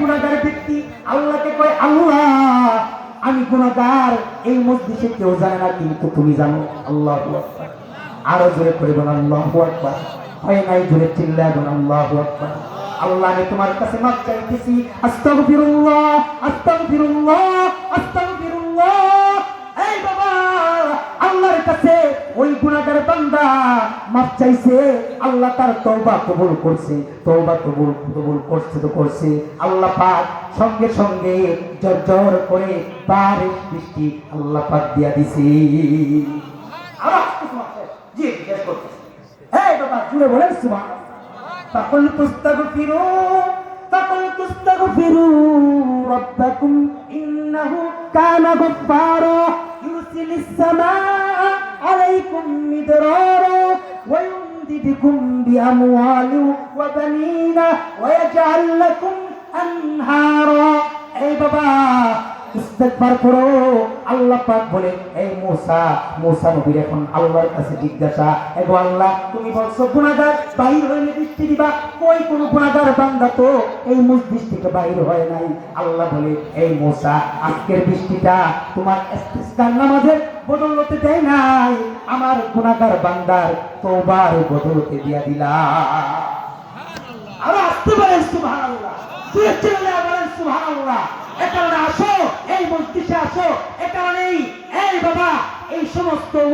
গুণাগার ব্যক্তি আল্লাহকে কয়, আল্লাহ, আমি গুণাগার, এই মসজিদে কেউ জানে না, কিন্তু তুমি জানো। আল্লাহ আরও জোরে করে বলেন, আল্লাহ আকবার। হয় নাই, জোরে চিল্লা বলেন, আল্লাহ আকবার। আল্লাহ, আমি তোমার কাছে মাপ চাইতেছি, আস্তাগফিরুল্লাহ আস্তাগফিরুল্লাহ। মাপ চাইছে, আল্লাহ তার তৌবা কবুল করছে তৌবা কবুল কবুল করছে তো করছে। আল্লাহ পাক সঙ্গে সঙ্গে জর্জর করে বারিশ বৃষ্টি আল্লাহ পাক দিয়া দিছে। আলাইকুম মিদরারা। ويمددكم بأموال وبنين ويجعل لكم أنهارا أي بابا ইস্তেগফার করো আল্লাহ পাক বলে এই মুসা মুসা নবীর এখন আল্লাহর কাছে জিজ্ঞাসা এবং আল্লাহ তুমি বলছো গুনাহগার বাহির হইলে বৃষ্টি দিবা কই কোন গুনাহগার বান্দা তো এই মসজিদ থেকে বাহির হয় নাই আল্লাহ বলে এই মুসা আজকের বৃষ্টিটা তোমার ইস্তিসকার নামাজের বদলতে দেয় নাই। আমার গুণাগার বান্দার তওবার বদলতে দিয়া দিলা। আরও আসতে পারে, সুবহানাল্লাহ। কারণে আসো, এই মসজিদে আসো, এ কারণেই এই বাবা, এই সমস্ত